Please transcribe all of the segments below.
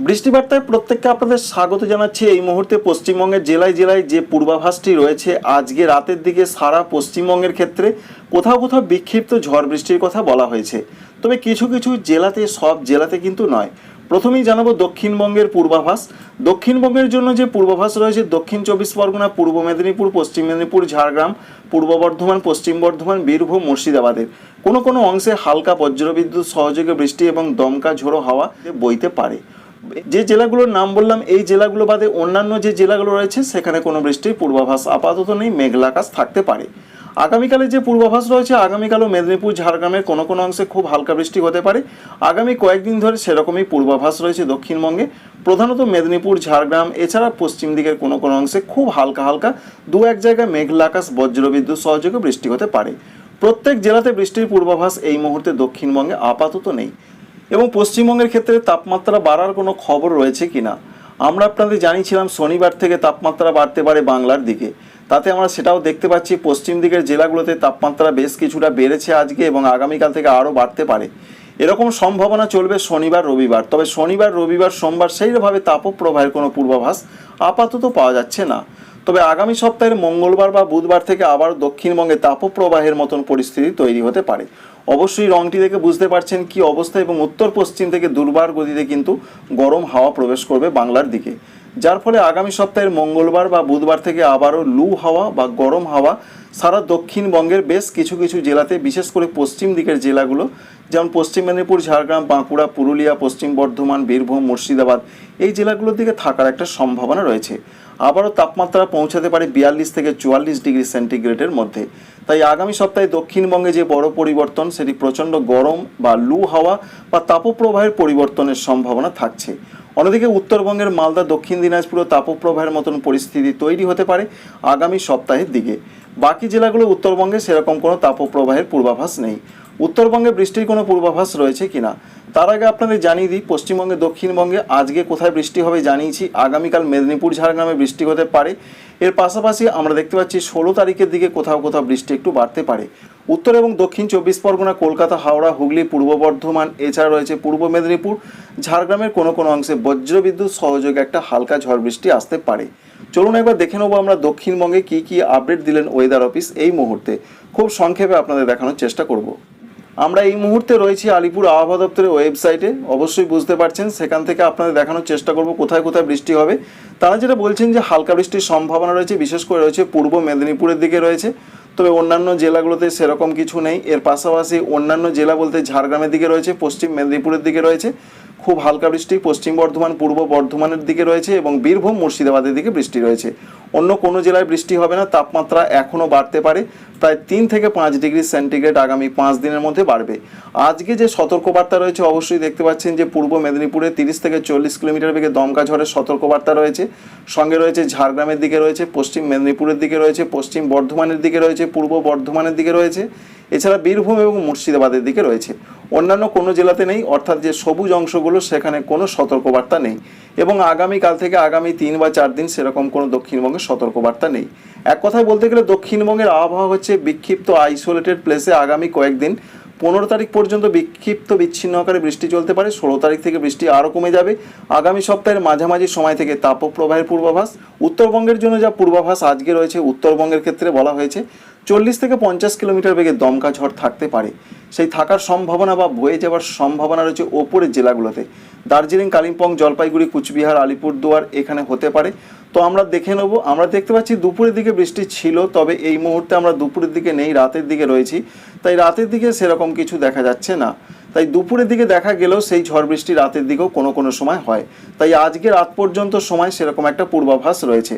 বৃষ্টিবার্তায় প্রত্যেককে আপনাদের স্বাগত জানাচ্ছি। এই মুহূর্তে পশ্চিমবঙ্গের জেলায় জেলায় যে পূর্বাভাসটি রয়েছে, আজকে রাতের দিকে সারা পশ্চিমবঙ্গের ক্ষেত্রে কোথাও কোথাও বিক্ষিপ্ত ঝড় বৃষ্টির কথা বলা হয়েছে। তবে কিছু কিছু জেলাতে, সব জেলাতে কিন্তু নয়। প্রথমেই জানাব দক্ষিণবঙ্গের পূর্বাভাস। দক্ষিণবঙ্গের জন্য যে পূর্বাভাস রয়েছে, দক্ষিণ চব্বিশ পরগনা, পূর্ব মেদিনীপুর, পশ্চিম মেদিনীপুর, ঝাড়গ্রাম, পূর্ব বর্ধমান, পশ্চিম বর্ধমান, বীরভূম, মুর্শিদাবাদের। কোনো কোনো অংশে হালকা বজ্রবিদ্যুৎ সহযোগে বৃষ্টি এবং দমকা ঝোড়ো হাওয়া বইতে পারে। যে জেলাগুলোর নাম বললাম, এই জেলাগুলো বাদে অন্যান্য যে জেলাগুলো রয়েছে, সেখানে কোনো বৃষ্টির পূর্বাভাস আপাতত নেই, মেঘলা আকাশ থাকতে পারে। আগামীকালে যে পূর্বাভাস রয়েছে, আগামীকালও মেদিনীপুর, ঝাড়গ্রামের কোনো কোনো অংশে খুব হালকা বৃষ্টি হতে পারে। আগামী কয়েকদিন ধরে সেরকমই পূর্বাভাস রয়েছে দক্ষিণবঙ্গে। প্রধানত মেদিনীপুর, ঝাড়গ্রাম, এছাড়া পশ্চিম দিকের কোনো কোনো অংশে খুব হালকা হালকা দু এক জায়গায় মেঘলা আকাশ, বজ্রবিদ্যুৎ সহযোগে বৃষ্টি হতে পারে। প্রত্যেক জেলাতে বৃষ্টির পূর্বাভাস এই মুহূর্তে দক্ষিণবঙ্গে আপাতত নেই। এবং পশ্চিমবঙ্গের ক্ষেত্রে তাপমাত্রা বাড়ার কোনো খবর রয়েছে কিনা? আমরা আপনাদের জানিয়েছিলাম শনিবার থেকে তাপমাত্রা বাড়তে পারে বাংলার দিকে। তাতে আমরা সেটাও দেখতে পাচ্ছি পশ্চিম দিকের জেলাগুলোতে তাপমাত্রা বেশ কিছুটা বেড়েছে আজকে এবং আগামীকাল থেকে আরও বাড়তে পারে। এরকম সম্ভাবনা চলবে শনিবার, রবিবার। তবে শনিবার, রবিবার, সোমবার সেইভাবে তাপপ্রবাহের কোনো পূর্বাভাস আপাতত পাওয়া যাচ্ছে না। তবে আগামী সপ্তাহের মঙ্গলবার বা বুধবার থেকে আবার দক্ষিণবঙ্গে তাপপ্রবাহের মতন পরিস্থিতি তৈরি হতে পারে। অবশ্যই রংটি দেখে বুঝতে পারছেন কি অবস্থা এবং উত্তর পশ্চিম থেকে দুর্বার গতিতে কিন্তু গরম হাওয়া প্রবেশ করবে বাংলার দিকে। যার ফলে আগামী সপ্তাহের মঙ্গলবার বা বুধবার থেকে আবারও লু হাওয়া বা গরম হাওয়া সারা দক্ষিণবঙ্গের বেশ কিছু কিছু জেলাতে, বিশেষ করে পশ্চিম দিকের জেলাগুলো, যেমন পশ্চিম মেদিনীপুর, ঝাড়গ্রাম, বাঁকুড়া, পুরুলিয়া, পশ্চিম বর্ধমান, বীরভূম, মুর্শিদাবাদ, এই জেলাগুলোর দিকে থাকার একটা সম্ভাবনা রয়েছে। আবারও তাপমাত্রা পৌঁছাতে পারে বিয়াল্লিশ থেকে চুয়াল্লিশ ডিগ্রি সেন্টিগ্রেডের মধ্যে। তাই আগামী সপ্তাহে দক্ষিণবঙ্গে যে বড় পরিবর্তন, সেটি প্রচণ্ড গরম বা লু হাওয়া বা তাপপ্রবাহের পরিবর্তনের সম্ভাবনা থাকছে। অন্যদিকে উত্তরবঙ্গের মালদা, দক্ষিণ দিনাজপুরে তাপপ্রবাহের মতন পরিস্থিতি তৈরি হতে পারে আগামী সপ্তাহের দিকে। বাকি জেলাগুলো উত্তরবঙ্গে সেরকম কোনো তাপপ্রবাহের পূর্বাভাস নেই। উত্তরবঙ্গে বৃষ্টির কোনো পূর্বাভাস রয়েছে কিনা? তার আগে আপনাদের জানিয়ে দিই, পশ্চিমবঙ্গে, দক্ষিণবঙ্গে আজকে কোথায় বৃষ্টি হবে জানিয়েছি। আগামীকাল মেদিনীপুর, ঝাড়গ্রামে বৃষ্টি হতে পারে। এর পাশাপাশি আমরা দেখতে পাচ্ছি, ষোলো তারিখের দিকে কোথাও কোথাও বৃষ্টি একটু বাড়তে পারে। উত্তর এবং দক্ষিণ চব্বিশ পরগনা, কলকাতা, হাওড়া, হুগলি, পূর্ব বর্ধমান, এছাড়া রয়েছে পূর্ব মেদিনীপুর। ঝাড়গ্রামের কোনো কোনো অংশে বজ্রবিদ্যুৎ সহযোগে একটা হালকা ঝড় বৃষ্টি আসতে পারে। চলুন একবার দেখে নেব আমরা দক্ষিণবঙ্গে কি কি আপডেট দিলেন ওয়েদার অফিস এই মুহূর্তে। খুব সংক্ষেপে আপনাদের দেখানোর চেষ্টা করব। আমরা এই মুহূর্তে রয়েছি আলিপুর আবহাওয়া দপ্তরের ওয়েবসাইটে। অবশ্যই বুঝতে পারছেন, সেখান থেকে আপনাদের দেখানোর চেষ্টা করব কোথায় কোথায় বৃষ্টি হবে। তারা যেটা বলছেন যে হালকা বৃষ্টির সম্ভাবনা রয়েছে, বিশেষ করে রয়েছে পূর্ব মেদিনীপুরের দিকে রয়েছে। তবে অন্যান্য জেলাগুলোতে সেরকম কিছু নেই। এর পাশাপাশি অন্যান্য জেলা বলতে ঝাড়গ্রামের দিকে রয়েছে, পশ্চিম মেদিনীপুরের দিকে রয়েছে। খুব হালকা বৃষ্টি, পশ্চিম বর্ধমান, পূর্ব বর্ধমানের দিকে রয়েছে এবং বীরভূম, মুর্শিদাবাদের দিকে বৃষ্টি রয়েছে। অন্য কোনো জেলায় বৃষ্টি হবে না, তাপমাত্রা এখনও বাড়তে পারে। প্রায় তিন থেকে পাঁচ ডিগ্রি সেন্টিগ্রেড আগামী পাঁচ দিনের মধ্যে বাড়বে। আজকে যে সতর্কবার্তা রয়েছে, অবশ্যই দেখতে পাচ্ছেন যে পূর্ব মেদিনীপুরে তিরিশ থেকে চল্লিশ কিলোমিটার বেগে দমকা ঝড়ের সতর্কবার্তা রয়েছে। সঙ্গে রয়েছে ঝাড়গ্রামের দিকে রয়েছে, পশ্চিম মেদিনীপুরের দিকে রয়েছে, পশ্চিম বর্ধমানের দিকে রয়েছে, পূর্ব বর্ধমানের দিকে রয়েছে, এছাড়া বীরভূম এবং মুর্শিদাবাদের দিকে রয়েছে। অন্যান্য কোনো জেলাতে নেই, অর্থাৎ যে সবুজ অংশগুলো, সেখানে কোনো সতর্কবার্তা নেই। এবং আগামীকাল থেকে আগামী তিন বা চার দিন সেরকম কোনো দক্ষিণবঙ্গের সতর্কবার্তা নেই। এক কথায় বলতে গেলে দক্ষিণবঙ্গের আবহাওয়া হচ্ছে বিক্ষিপ্ত আইসোলেটেড প্লেসে আগামী কয়েকদিন। পনেরো তারিখ পর্যন্ত বিক্ষিপ্ত বিচ্ছিন্ন আকারে বৃষ্টি চলতে পারে। ষোলো তারিখ থেকে বৃষ্টি আরও কমে যাবে। আগামী সপ্তাহের মাঝামাঝি সময় থেকে তাপপ্রবাহের পূর্বাভাস। উত্তরবঙ্গের জন্য যা পূর্বাভাস আজকে রয়েছে, উত্তরবঙ্গের ক্ষেত্রে বলা হয়েছে, চল্লিশ থেকে পঞ্চাশ কিলোমিটার বেগে দমকা ঝড় থাকতে পারে। সেই থাকার সম্ভাবনা বা বয়ে যাওয়ার সম্ভাবনা রয়েছে ওপরের জেলাগুলোতে। দার্জিলিং, কালিম্পং, জলপাইগুড়ি, কুচবিহার, আলিপুরদুয়ার এখানে হতে পারে। তো আমরা দেখে নেব। আমরা দেখতে পাচ্ছি দুপুরের দিকে বৃষ্টি ছিল, তবে এই মুহূর্তে আমরা দুপুরের দিকে নেই, রাতের দিকে রয়েছি। তাই রাতের দিকে সেরকম কিছু দেখা যাচ্ছে না। তাই দুপুরের দিকে দেখা গেলেও সেই ঝড় বৃষ্টি রাতের দিকেও কোনো কোনো সময় হয়। তাই আজকে রাত পর্যন্ত সময় সেরকম একটা পূর্বাভাস রয়েছে।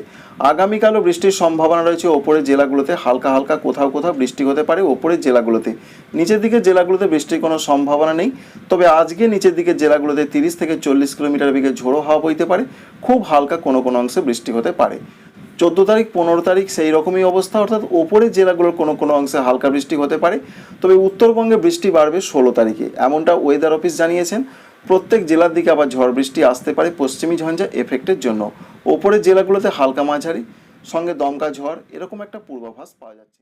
আগামীকালও বৃষ্টির সম্ভাবনা রয়েছে ওপরের জেলাগুলোতে। হালকা হালকা কোথাও কোথাও বৃষ্টি হতে পারে ওপরের জেলাগুলোতে। নিচের দিকে জেলাগুলোতে বৃষ্টির কোনো সম্ভাবনা নেই। তবে আজকে নিচের দিকে জেলাগুলোতে তিরিশ থেকে চল্লিশ কিলোমিটার বেগে ঝোড়ো হাওয়া বইতে পারে। খুব হালকা কোনো কোনো অংশে বৃষ্টি হতে পারে। চোদ্দ তারিখ, পনেরো তারিখ সেই রকমই অবস্থা, অর্থাৎ ওপরের জেলাগুলোর কোনো কোনো অংশে হালকা বৃষ্টি হতে পারে। তবে উত্তরবঙ্গে বৃষ্টি বাড়বে ষোলো তারিখে। এমনটা ওয়েদার অফিস জানিয়েছেন। প্রত্যেক জেলার দিকে আবার ঝড় বৃষ্টি আসতে পারে পশ্চিমী ঝঞ্ঝা এফেক্টের জন্য। ওপরের জেলাগুলোতে হালকা মাঝারি, সঙ্গে দমকা ঝড়, এরকম একটা পূর্বাভাস পাওয়া যাচ্ছে।